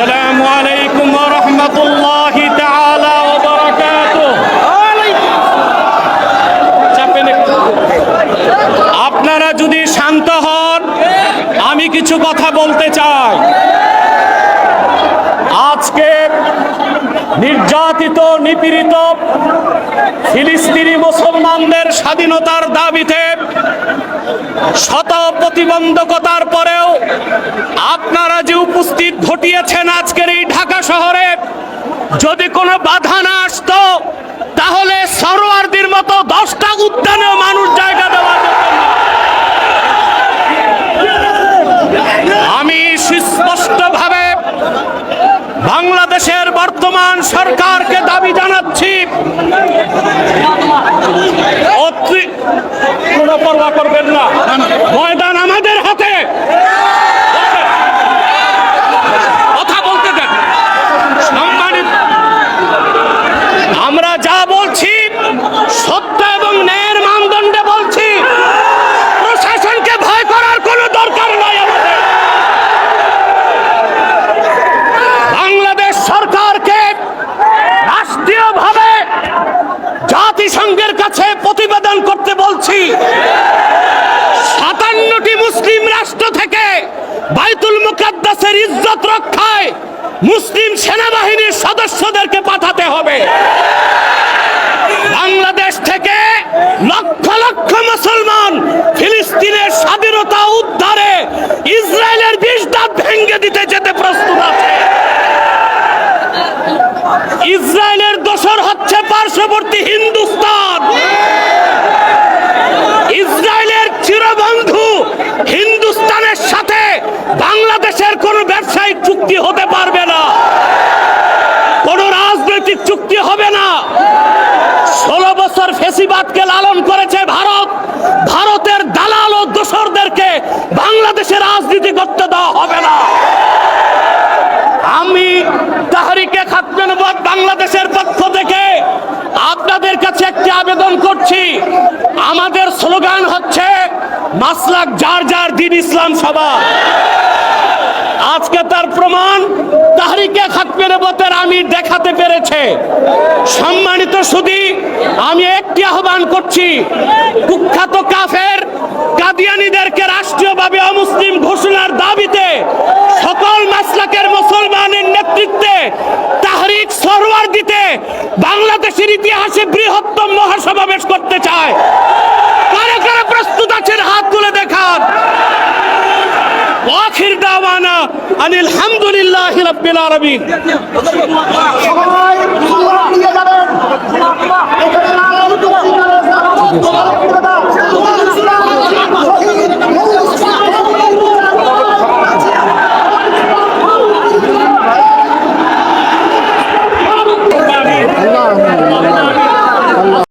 আসসালামু আলাইকুম ওয়া রাহমাতুল্লাহি তাআলা ওয়া আপনারা যদি শান্ত হন, আমি কিছু কথা বলতে চাই। আজকে নির্যাতিত, নিপীড়িত ফিলিস্তিনি মুসলমানদের স্বাধীনতার দাবিতে শত প্রতিবন্ধকতার পরেও আপনারা যে উপস্থিত ঘটিয়েছেন আজকের এই ঢাকা শহরে, যদি কোনো বাধা না আসতো, তাহলে সরোয়ারদের মতো দশটা উদ্যানেও মানুষ জায়গা দেওয়া যেত আমি সুস্পষ্টভাবে বাংলাদেশের বর্তমান সরকারকে দাবি জানাচ্ছি অতি- কোনো পরোয়া করবেন না ময়দান আমাদের হাতে কথা বলতে দেন সম্মানিত আমরা যা বলছি সত্য এবং ন্যায়ের মানদণ্ডে বলছি প্রশাসনকে ভয় করার কোনো দরকার নাই আমাদের বাংলাদেশ সরকারকে রাষ্ট্রীয়ভাবে জাতিসংঘের কাছে প্রতিবেদন করতে বলছি। সাতান্নটি মুসলিম রাষ্ট্র থেকে বাইতুল মুকাদ্দাসের ইজ্জত রক্ষায় মুসলিম সেনাবাহিনীর সদস্যদেরকে পাঠাতে হবে। বাংলাদেশ থেকে লক্ষ লক্ষ মুসলমান ফিলিস্তিনের স্বাধীনতা উদ্ধারে ইসরায়েলের বিষ দাঁত ভেঙে দিতে যেতে প্রস্তুত আছে। ইসরায়েলের দোসর হচ্ছে পার্শ্ববর্তী হিন্দুস্তান ইসরায়েলের চিরবন্ধু হিন্দুস্তানের সাথে বাংলাদেশের কোনো ব্যবসায়িক চুক্তি হতে পারবে না কোনো রাজনৈতিক চুক্তি হবে না ষোলো বছর ফেসিবাদকে লালন করেছে ভারত, ভারতের দালাল ও দোসরদেরকে বাংলাদেশে রাজনীতি করতে দেওয়া হবে না। আমি তাহারিকে খাতমেনবাদ বাংলাদেশের পক্ষ থেকে আপনাদের কাছে একটি আবেদন করছি। আমাদের স্লোগান হচ্ছে, মাসলাক যার যার দিন ইসলাম সভা। আজকে তার প্রমাণ তাহারিকে দেখাতে সম্মানিত সুদী আমি একটি আহ্বান করছি, কুখ্যাত কাফের কাদিয়ানিদেরকে রাষ্ট্রীয়ভাবে অমুসলিম ঘোষণার দাবিতে সকল মাসলাকের মুসলমানের নেতৃত্বে তাহরিক সরওয়ার দিতে বাংলাদেশের ইতিহাসে বৃহত্তম মহাসমাবেশ করতে চায়। কারা কারা প্রস্তুত আছেন হাত তুলে দেখান। আখির দাওয়ানা আনিল হামদুলিল্লাহ রাব্বিল আলামিন। Bolsonaro.